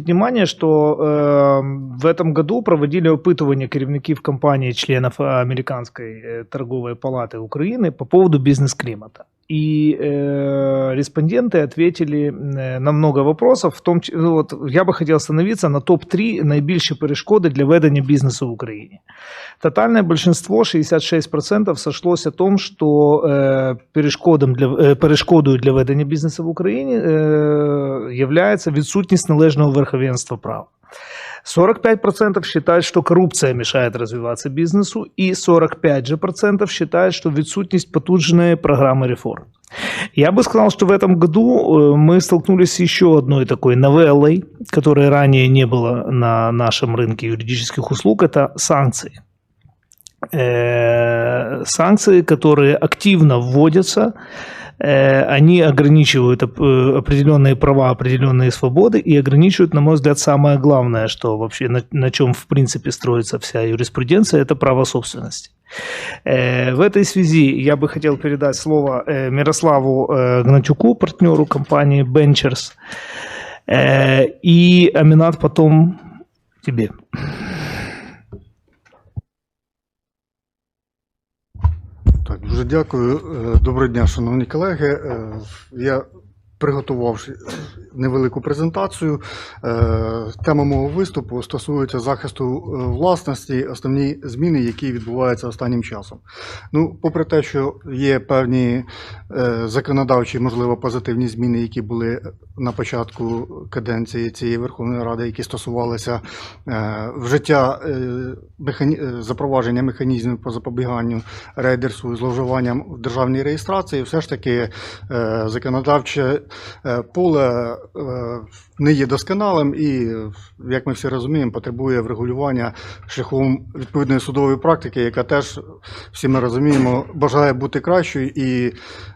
Внимание, что э, в этом году проводили опытывание керівників компании членов э, Американской э, торговой палаты Украины по поводу бизнес-климата. И э, респонденты ответили э, на много вопросов. В том, ч- ну, вот, я бы хотел остановиться на топ-3 найбільші перешкоди для ведення бізнесу в Україні. Тотальное большинство, 66%, сошлось о том, что э, перешкодом для, э, перешкодою для ведення бізнесу в Україні э, является відсутність належного верховенства права. 45% считают, что коррупция мешает развиваться бизнесу, и 45% же процентов считают, что відсутність потужной программы реформ. Я бы сказал, что в этом году э, мы столкнулись с еще одной такой новеллой, которой ранее не было на нашем рынке юридических услуг, это санкции. Э, Санкции, которые активно вводятся, э, они ограничивают э, определенные права, определенные свободы и ограничивают, на мой взгляд, самое главное, что вообще на, на чем в принципе строится вся юриспруденция, это право собственности. Э, В этой связи я бы хотел передать слово э, Мирославу э, Гнатюку, партнеру компании Ventures, Э, и Аминат потом тебе. Так, дуже дякую. Е, Доброго дня, шановні колеги. Е, Я приготував невелику презентацію. Е, Тема мого виступу стосується захисту е, власності, основні зміни, які відбуваються останнім часом. Ну, попри те, що є певні е, законодавчі, можливо, позитивні зміни, які були на початку каденції цієї Верховної Ради, які стосувалися вжиття запровадження механізмів по запобіганню рейдерству і зловживанням в державній реєстрації, все ж таки законодавче поле е, не є досконалим і, е, як ми всі розуміємо, потребує врегулювання шляхом відповідної судової практики, яка теж всі ми розуміємо, бажає бути кращою і,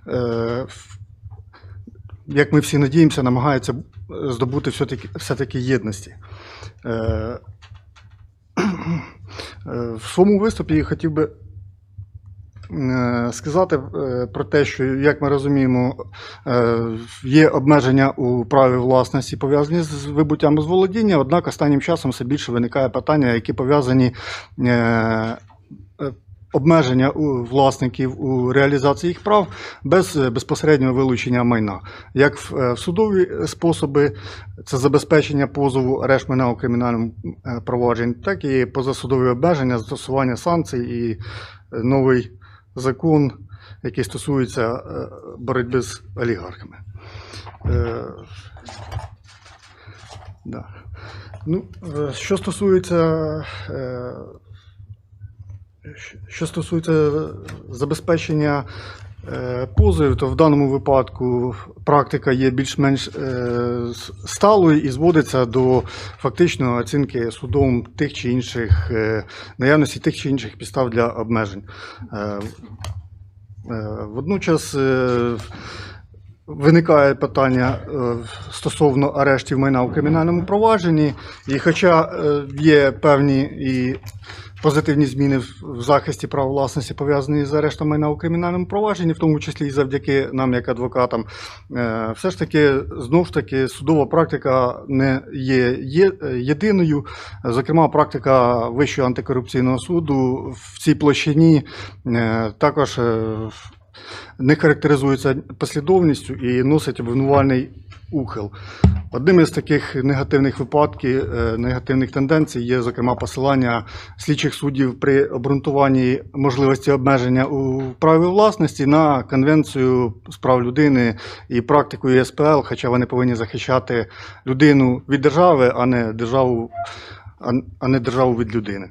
е, як ми всі надіємося, намагається здобути все-таки, все-таки єдності. Е, е, В своєму виступі хотів би е, сказати е, про те, що, як ми розуміємо, е, є обмеження у праві власності пов'язані з вибуттям з володіння, однак останнім часом все більше виникає питання, які пов'язані е, е, обмеження у власників у реалізації їх прав без е, безпосереднього вилучення майна. Як в е, судові способи, це забезпечення позову арешт майна у кримінальному е, провадженні, так і позасудові обмеження, застосування санкцій і е, новий закон, який стосується е, боротьби з олігархами. Е, Да. Ну, е, що стосується що стосується забезпечення позовів, то в даному випадку практика є більш-менш е, сталою і зводиться до фактичної оцінки судом тих чи інших е, наявності тих чи інших підстав для обмежень. Е, е, Водночас е, виникає питання е, стосовно арештів майна у кримінальному провадженні, і хоча е, є певні і позитивні зміни в захисті прав власності пов'язані з арештом майна у кримінальному провадженні, в тому числі і завдяки нам, як адвокатам, е, все ж таки знову ж таки судова практика не є, е, єдиною. Зокрема, практика Вищого антикорупційного суду в цій площині е, також не характеризується послідовністю і носить обвинувальний ухил. Одним із таких негативних випадків, е, негативних тенденцій є, зокрема, посилання слідчих суддів при обґрунтуванні можливості обмеження у праві власності на конвенцію з прав людини і практику ЄСПЛ, хоча вони повинні захищати людину від держави, а не державу, а- а не державу від людини.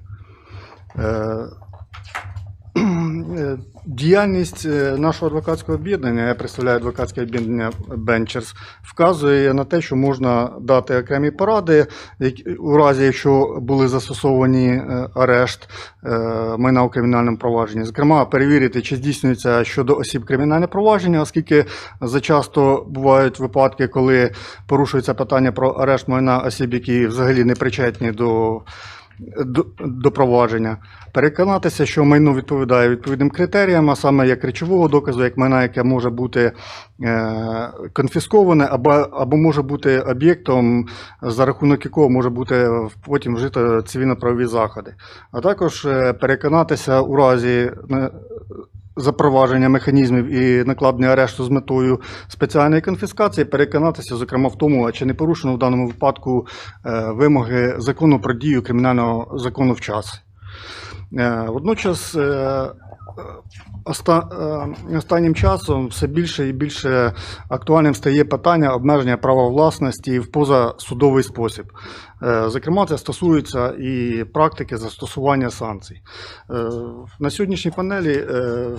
Е, Діяльність е, нашого адвокатського об'єднання, я представляю адвокатське об'єднання Бенчерс, вказує на те, що можна дати окремі поради, у разі, якщо були застосовані е, арешт майна у кримінальному провадженні. Зокрема, перевірити, чи здійснюється щодо осіб кримінальне провадження, оскільки зачасто бувають випадки, коли порушується питання про арешт майна осіб, які взагалі не причетні до до, до переконатися, що майно відповідає відповідним критеріям, а саме як речового доказу, як майна, яке може бути е, конфісковане, або, або може бути об'єктом, за рахунок якого може бути потім вжито цивільно-правові заходи. А також е, переконатися у разі е, запровадження механізмів і накладення арешту з метою спеціальної конфіскації, переконатися, зокрема, в тому, чи не порушено в даному випадку е, вимоги закону про дію кримінального закону в час. Е, Водночас е, останнім часом все більше і більше актуальним стає питання обмеження права власності в позасудовий спосіб. Е, Зокрема, це стосується і практики застосування санкцій. Е, На сьогоднішній панелі е,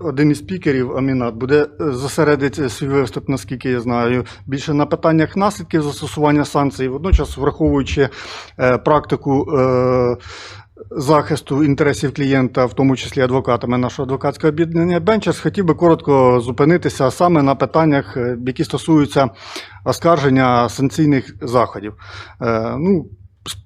один із спікерів Амінат буде е, зосередити свій виступ, наскільки я знаю, більше на питаннях наслідків застосування санкцій, водночас враховуючи е, практику. е, Захисту інтересів клієнта, в тому числі адвокатами нашого адвокатського об'єднання Бенчерс, хотів би коротко зупинитися саме на питаннях, які стосуються оскарження санкційних заходів. Ну,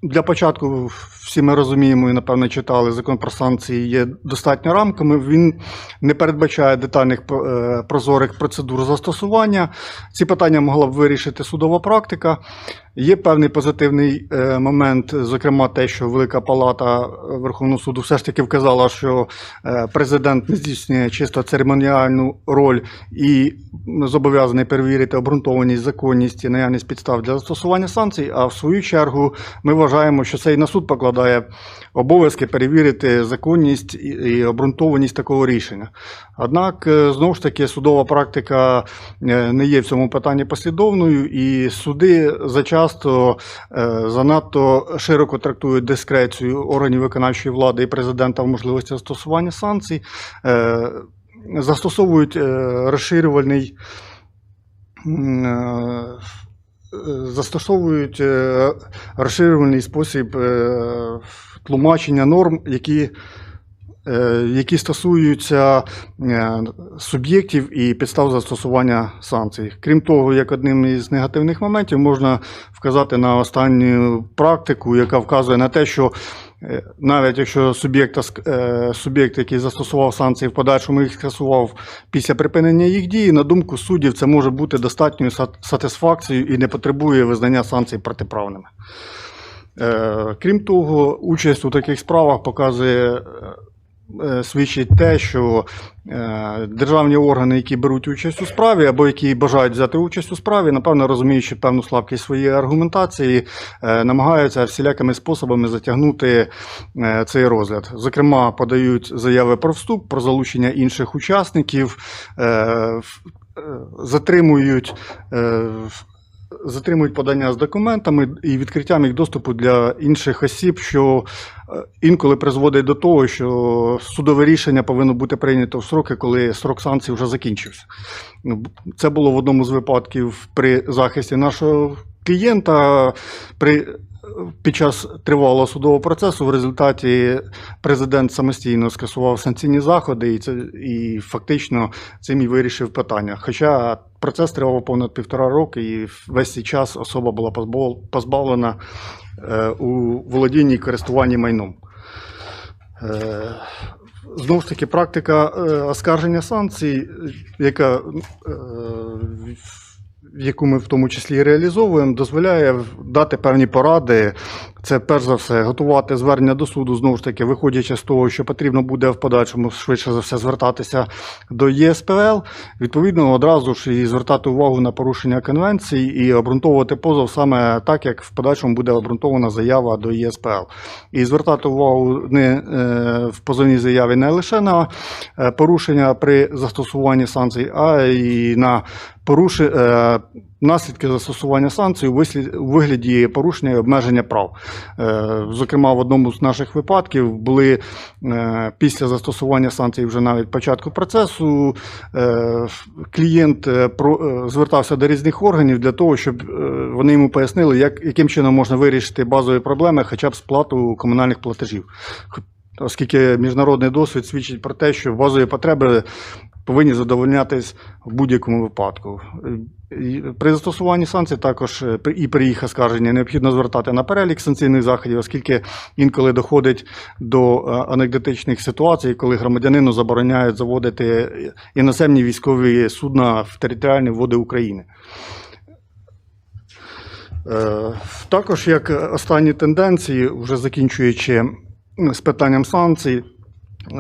для початку всі ми розуміємо і напевно читали закон про санкції є достатньо рамками. Він не передбачає детальних е, прозорих процедур застосування. Ці питання могла б вирішити судова практика. Є певний позитивний е, момент, зокрема, те, що Велика Палата Верховного суду все ж таки вказала, що е, президент не здійснює чисто церемоніальну роль і зобов'язаний перевірити обґрунтованість, законність і наявність підстав для застосування санкцій. А в свою чергу ми вважаємо, що це і на суд покладає обов'язки перевірити законність і- обґрунтованість такого рішення. Однак, е, знову ж таки, судова практика е, не є в цьому питанні послідовною, і суди зачасто е, занадто широко трактують дискрецію органів виконавчої влади і президента в можливості застосування санкцій, застосовують розширювальний. М, е, Застосовують розширений спосіб е, тлумачення норм, які е, які стосуються суб'єктів і підстав застосування санкцій. Крім того, як одним із негативних моментів можна вказати на останню практику, яка вказує на те, що навіть якщо суб'єкт, е, суб'єкт, який застосував санкції, в подальшому їх скасував після припинення їх дії, на думку суддів, це може бути достатньою сатисфакцією і не потребує визнання санкцій протиправними. Е, Крім того, участь у таких справах показує. Е, Свідчить те, що е, державні органи, які беруть участь у справі, або які бажають взяти участь у справі, напевно розуміючи певну слабкість своєї аргументації, е, намагаються всілякими способами затягнути цей розгляд. Зокрема, подають заяви про вступ, про залучення інших учасників, затримують. Затримують подання з документами і відкриттям їх доступу для інших осіб, що е, інколи призводить до того, що судове рішення повинно бути прийнято в сроки, коли срок санкцій вже закінчився. Ну, Це було в одному з випадків при захисті нашого клієнта. При під час тривалого судового процесу в результаті президент самостійно скасував санкційні заходи, і це і фактично цим і вирішив питання. Хоча процес тривав понад півтора роки, і весь цей час особа була позбавлена е, у володінні і користуванні майном. Е, Знову ж таки, практика е, оскарження санкцій, яка, яку ми в тому числі і реалізовуємо, дозволяє дати певні поради. Це перш за все готувати звернення до суду, знову ж таки, виходячи з того, що потрібно буде в подальшому швидше за все звертатися до ЄСПЛ, відповідно одразу ж і звертати увагу на порушення конвенції і обґрунтовувати позов саме так, як в подальшому буде обґрунтована заява до ЄСПЛ. І звертати увагу не е, в позовній заяві не лише на е, порушення при застосуванні санкцій, а й на поруши, е, наслідки застосування санкцій у вигляді порушення і обмеження прав. Е, Зокрема, в одному з наших випадків були е, після застосування санкцій вже навіть початку процесу. е, Клієнт звертався до різних органів для того, щоб вони йому пояснили, як, яким чином можна вирішити базові проблеми, хоча б сплату комунальних платежів. Оскільки міжнародний досвід свідчить про те, що базові потреби повинні задовольнятись в будь-якому випадку. При застосуванні санкцій також е, і при їх оскарженні необхідно звертати на перелік санкційних заходів, оскільки інколи доходить до е, анекдотичних ситуацій, коли громадянину забороняють заводити е, іноземні військові судна в територіальні води України. Також як останні тенденції, вже закінчуючи з питанням санкцій,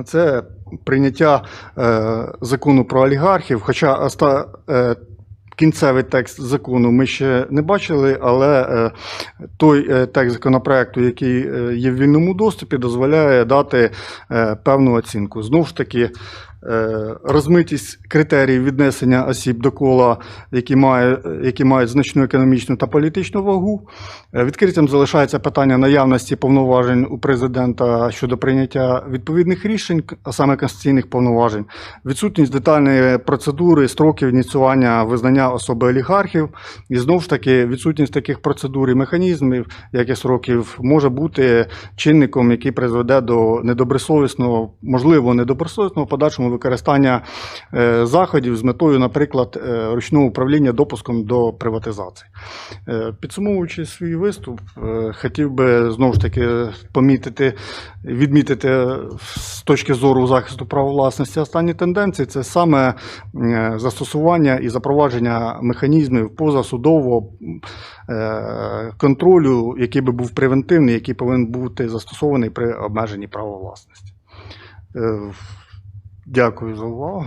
це прийняття е, закону про олігархів. Хоча оста, е, кінцевий текст закону ми ще не бачили, але е, той текст законопроекту, який є в вільному доступі, дозволяє дати певну оцінку. Знову ж таки, розмитість критеріїв віднесення осіб до кола, які, має, які мають значну економічну та політичну вагу. Е, Відкритим залишається питання наявності повноважень у президента щодо прийняття відповідних рішень, а саме конституційних повноважень, відсутність детальної процедури, строків ініціювання визнання особи олігархів, і знову ж таки відсутність таких процедур і механізмів, як і сроків, може бути чинником, який призведе до недобросовісного, можливо, недобросовісного подальшому використання е, заходів з метою, наприклад, е, ручного управління допуском до приватизації. Е, Підсумовуючи свій виступ, хотів би знову ж таки помітити, відмітити з точки зору захисту права власності останні тенденції це саме застосування і запровадження механізмів позасудового контролю, який би був превентивний, який повинен бути застосований при обмеженні права власності. Дякую за увагу.